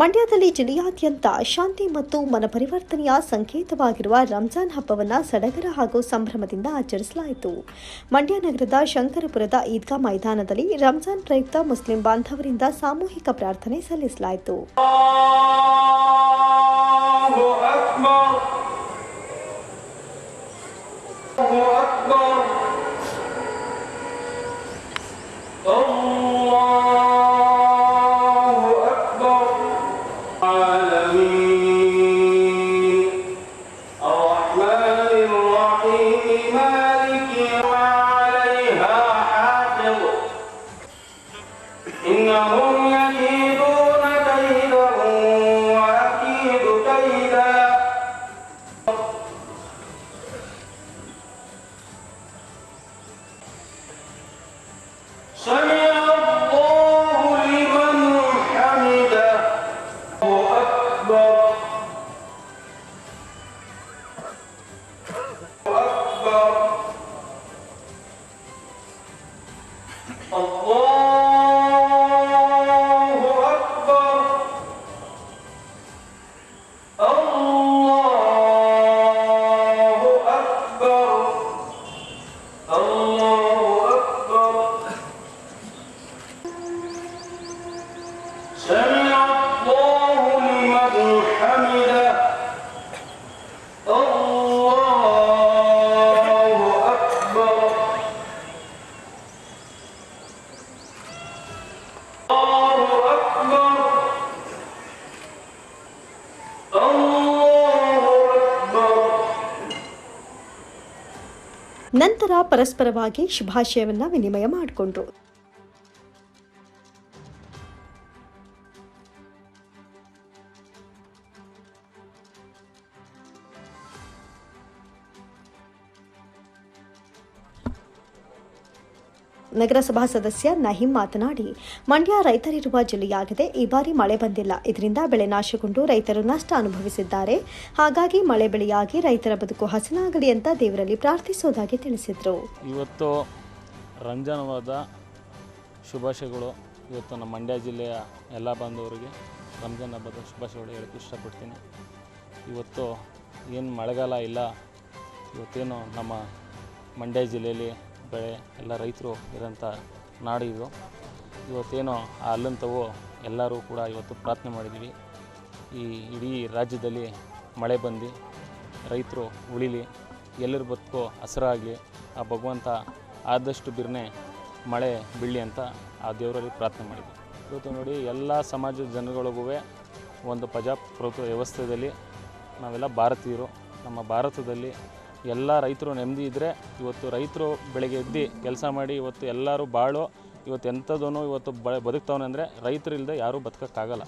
ಮಂಡ್ಯದಲ್ಲಿ ಜಿಲ್ಲೆಯಾದ್ಯಂತ ಶಾಂತಿ ಮತ್ತು ಮನಪರಿವರ್ತನೆಯ ಸಂಕೇತವಾಗಿರುವ ರಂಜಾನ್ ಹಬ್ಬವನ್ನು ಸಡಗರ ಹಾಗೂ ಸಂಭ್ರಮದಿಂದ ಆಚರಿಸಲಾಯಿತು. ಮಂಡ್ಯ ನಗರದ ಶಂಕರಪುರದ ಈದ್ಗಾ ಮೈದಾನದಲ್ಲಿ ರಂಜಾನ್ ಪ್ರಯುಕ್ತ ಮುಸ್ಲಿಂ ಬಾಂಧವರಿಂದ ಸಾಮೂಹಿಕ ಪ್ರಾರ್ಥನೆ ಸಲ್ಲಿಸಲಾಯಿತು. إنهم يكيدون كيدا وأكيد كيدا. سمع الله لمن حمده أكبر. أكبر. ನಂತರ ಪರಸ್ಪರವಾಗಿ ಶುಭಾಶಯವನ್ನ ವಿನಿಮಯ ಮಾಡಿಕೊಂಡ್ರು ನಗರಸಭಾ ಸದಸ್ಯ ನಹೀಂ ಮಾತನಾಡಿ, ಮಂಡ್ಯ ರೈತರಿರುವ ಜಿಲ್ಲೆಯಾಗಿದೆ. ಈ ಬಾರಿ ಮಳೆ ಬಂದಿಲ್ಲ. ಇದರಿಂದ ಬೆಳೆ ನಾಶಗೊಂಡು ರೈತರು ನಷ್ಟ ಅನುಭವಿಸಿದ್ದಾರೆ. ಹಾಗಾಗಿ ಮಳೆ ಬೆಳೆಯಾಗಿ ರೈತರ ಬದುಕು ಹಸನಾಗಲಿ ಅಂತ ದೇವರಲ್ಲಿ ಪ್ರಾರ್ಥಿಸೋದಾಗಿ ತಿಳಿಸಿದರು. ಇವತ್ತು ರಂಜಾನವಾದ ಶುಭಾಶಯಗಳು ಇವತ್ತು ನಮ್ಮ ಮಂಡ್ಯ ಜಿಲ್ಲೆಯ ಎಲ್ಲ ಬಾಂಧವರಿಗೆ ರಂಜಾನ್ ಹಬ್ಬದ ಶುಭಾಶಯಗಳು ಹೇಳಕ್ಕೆ ಇಷ್ಟಪಡ್ತೀನಿ. ಇವತ್ತು ಏನು ಮಳೆಗಾಲ ಇಲ್ಲ, ಇವತ್ತೇನು ನಮ್ಮ ಮಂಡ್ಯ ಜಿಲ್ಲೆಯಲ್ಲಿ ಬೆಳೆ ಎಲ್ಲ ರೈತರು ಇರೋಂಥ ನಾಡು ಇದು. ಇವತ್ತೇನೋ ಆ ಅಲ್ಲಂತವು ಎಲ್ಲರೂ ಕೂಡ ಇವತ್ತು ಪ್ರಾರ್ಥನೆ ಮಾಡಿದ್ದೀವಿ. ಈ ಇಡೀ ರಾಜ್ಯದಲ್ಲಿ ಮಳೆ ಬಂದು ರೈತರು ಉಳಿಲಿ, ಎಲ್ಲರ ಬದುಕು ಹಸಿರಾಗಲಿ, ಆ ಭಗವಂತ ಆದಷ್ಟು ಬಿರ್ನೆ ಮಳೆ ಬೀಳಲಿ ಅಂತ ಆ ದೇವರಲ್ಲಿ ಪ್ರಾರ್ಥನೆ ಮಾಡಿದ್ವಿ. ಇವತ್ತು ನೋಡಿ ಎಲ್ಲ ಸಮಾಜದ ಜನಗಳಿಗೂ ಒಂದು ಪ್ರಜಾಪ್ರಭುತ್ವ ವ್ಯವಸ್ಥೆಯಲ್ಲಿ ನಾವೆಲ್ಲ ಭಾರತೀಯರು. ನಮ್ಮ ಭಾರತದಲ್ಲಿ ಎಲ್ಲ ರೈತರು ನೆಮ್ಮದಿ ಇದ್ದರೆ ಇವತ್ತು ರೈತರು ಬೆಳಗ್ಗೆ ಎದ್ದು ಕೆಲಸ ಮಾಡಿ ಇವತ್ತು ಎಲ್ಲರೂ ಬಾಳು, ಇವತ್ತು ಎಂಥದೂ ಇವತ್ತು ಬ ಬದುಕ್ತವನೆ ಅಂದರೆ ರೈತರಿಲ್ಲದೆ ಯಾರೂ ಬದುಕೋಕ್ಕಾಗಲ್ಲ.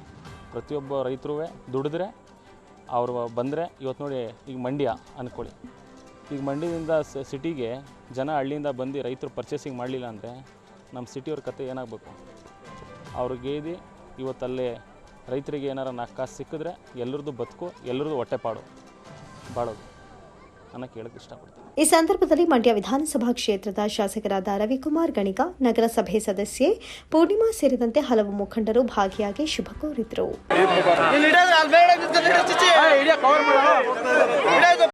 ಪ್ರತಿಯೊಬ್ಬ ರೈತರು ದುಡಿದ್ರೆ, ಅವರು ಬಂದರೆ ಇವತ್ತು ನೋಡಿ ಈಗ ಮಂಡ್ಯ ಅಂದ್ಕೊಳ್ಳಿ ಈಗ ಮಂಡ್ಯದಿಂದ ಸಿಟಿಗೆ ಜನ ಹಳ್ಳಿಯಿಂದ ಬಂದು ರೈತರು ಪರ್ಚೇಸಿಂಗ್ ಮಾಡಲಿಲ್ಲ ಅಂದರೆ ನಮ್ಮ ಸಿಟಿಯವ್ರ ಕತೆ ಏನಾಗಬೇಕು? ಅವ್ರು ಗೇದಿ ಇವತ್ತಲ್ಲೇ ರೈತರಿಗೆ ಏನಾರ ನಾಲ್ಕು ಕಾಸು ಸಿಕ್ಕಿದ್ರೆ ಎಲ್ಲರದ್ದು ಬದುಕು, ಎಲ್ಲರದ್ದು ಹೊಟ್ಟೆಪಾಡು ಬಾಳೋದು. ಅನ್ನೋಕ್ಕೆ ಕೇಳಕ್ಕೆ ಇಷ್ಟಪಡ್ತೀನಿ. ಈ ಸಂದರ್ಭದಲ್ಲಿ ಮಂಡ್ಯ ವಿಧಾನಸಭಾ ಕ್ಷೇತ್ರದ ಶಾಸಕರಾದ ರವಿಕುಮಾರ್ ಗಣಿಗ ನಗರಸಭೆ ಸದಸ್ಯೆ ಪೂರ್ಣಿಮಾ ಸೇರಿದಂತೆ ಹಲವು ಮುಖಂಡರು ಭಾಗಿಯಾಗಿ ಶುಭ ಕೋರಿದರು.